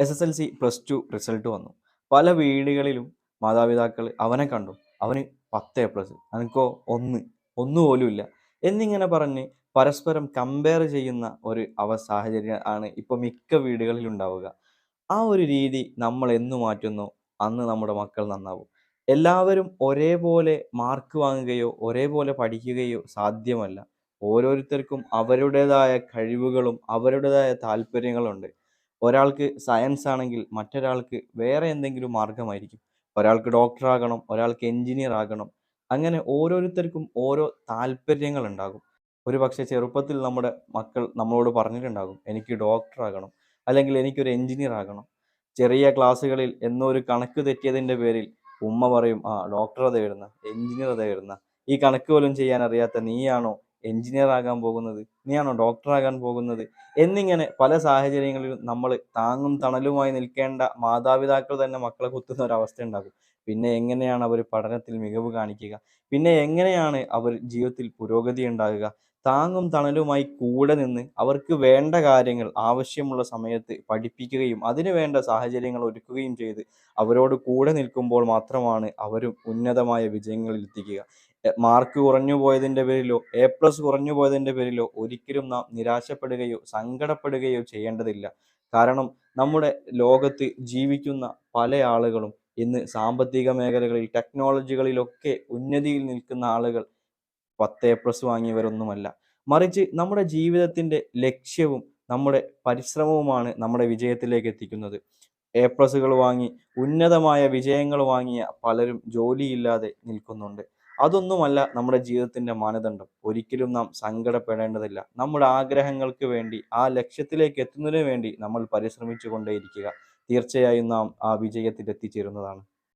S S L C plus two result വന്നു. പല വീടുകളിലും മാതാപിതാക്കൾ അവനെ കണ്ടു. അവന് പത്ത് എ പ്ലസ് എനിക്കോ ഒന്ന് ഒന്നുപോലും ഇല്ല. എന്നിങ്ങനെ പറഞ്ഞ് പരസ്പരം കമ്പയർ ചെയ്യുന്ന ഒരു അവ സാഹചര്യം ആണ് ഇപ്പോൾ മിക്ക വീടുകളിൽ ഉണ്ടാവുക. ആ ഒരു രീതി നമ്മൾ എന്ന് മാറ്റുന്നു? അന്ന് നമ്മുടെ മക്കൾ നന്നാവും. എല്ലാവരും ഒരേപോലെ മാർക്ക് വാങ്ങുകയോ ഒരേപോലെ പഠിക്കുകയോ സാധ്യമല്ല. ഓരോരുത്തർക്കും അവരുടേതായ കഴിവുകളും അവരുടേതായ താല്പര്യങ്ങളുണ്ട്. ഒരാൾക്ക് സയൻസ് ആണെങ്കിൽ മറ്റൊരാൾക്ക് വേറെ എന്തെങ്കിലും മാർഗമായിരിക്കും. ഒരാൾക്ക് ഡോക്ടർ ആകണം ഒരാൾക്ക് എഞ്ചിനീയർ ആകണം. അങ്ങനെ ഓരോരുത്തർക്കും ഓരോ താല്പര്യങ്ങൾ ഉണ്ടാകും. ഒരു പക്ഷേ ചെറുപ്പത്തിൽ നമ്മുടെ മക്കൾ നമ്മളോട് പറഞ്ഞിട്ടുണ്ടാകും എനിക്ക് ഡോക്ടർ ആകണം അല്ലെങ്കിൽ എനിക്കൊരു എഞ്ചിനീയർ ആകണം. ചെറിയ ക്ലാസ്സുകളിൽ എന്നൊരു കണക്ക് തെറ്റിയതിന്റെ പേരിൽ ഉമ്മ പറയും ആ ഡോക്ടർ അതെ വരുന്ന എഞ്ചിനീയർ അതെ വരുന്ന ഈ കണക്ക് പോലും ചെയ്യാൻ അറിയാത്ത നീയാണോ എഞ്ചിനീയർ ആകാൻ പോകുന്നത്? നീയാണോ ഡോക്ടറാകാൻ പോകുന്നത്? എന്നിങ്ങനെ പല സാഹചര്യങ്ങളിലും നമ്മൾ താങ്ങും തണലുമായി നിൽക്കേണ്ട മാതാപിതാക്കൾ തന്നെ മക്കളെ കുത്തുന്ന ഒരവസ്ഥ ഉണ്ടാകും. പിന്നെ എങ്ങനെയാണ് അവർ പഠനത്തിൽ മികവ് കാണിക്കുക? പിന്നെ എങ്ങനെയാണ് അവർ ജീവിതത്തിൽ പുരോഗതി ഉണ്ടാകുക? താങ്ങും തണലുമായി കൂടെ നിന്ന് അവർക്ക് വേണ്ട കാര്യങ്ങൾ ആവശ്യമുള്ള സമയത്ത് പഠിപ്പിക്കുകയും അതിന് വേണ്ട സാഹചര്യങ്ങൾ ഒരുക്കുകയും ചെയ്ത് അവരോട് കൂടെ നിൽക്കുമ്പോൾ മാത്രമാണ് അവരും ഉന്നതമായ വിജയങ്ങളിൽ എത്തിക്കുക. മാർക്ക് കുറഞ്ഞു പോയതിന്റെ പേരിലോ എ പ്ലസ് കുറഞ്ഞു പോയതിന്റെ പേരിലോ ഒരിക്കലും നാം നിരാശപ്പെടുകയോ സങ്കടപ്പെടുകയോ ചെയ്യേണ്ടതില്ല. കാരണം നമ്മുടെ ലോകത്ത് ജീവിക്കുന്ന പല ആളുകളും ഇന്ന് സാമ്പത്തിക മേഖലകളിൽ ടെക്നോളജികളിലൊക്കെ ഉന്നതിയിൽ നിൽക്കുന്ന ആളുകൾ പത്ത് എ പ്ലസ് വാങ്ങിയവരൊന്നുമല്ല. മറിച്ച് നമ്മുടെ ജീവിതത്തിന്റെ ലക്ഷ്യവും നമ്മുടെ പരിശ്രമവുമാണ് നമ്മുടെ വിജയത്തിലേക്ക് എത്തിക്കുന്നത്. എ പ്ലസുകൾ വാങ്ങി ഉന്നതമായ വിജയങ്ങൾ വാങ്ങിയ പലരും ജോലിയില്ലാതെ നിൽക്കുന്നുണ്ട്. അതൊന്നുമല്ല നമ്മുടെ ജീവിതത്തിന്റെ മാനദണ്ഡം. ഒരിക്കലും നാം സങ്കടപ്പെടേണ്ടതില്ല. നമ്മുടെ ആഗ്രഹങ്ങൾക്ക് വേണ്ടി ആ ലക്ഷ്യത്തിലേക്ക് എത്തുന്നതിന് വേണ്ടി നമ്മൾ പരിശ്രമിച്ചു കൊണ്ടേയിരിക്കുക തീർച്ചയായും നാം ആ വിജയത്തിൽ എത്തിച്ചേരുന്നതാണ്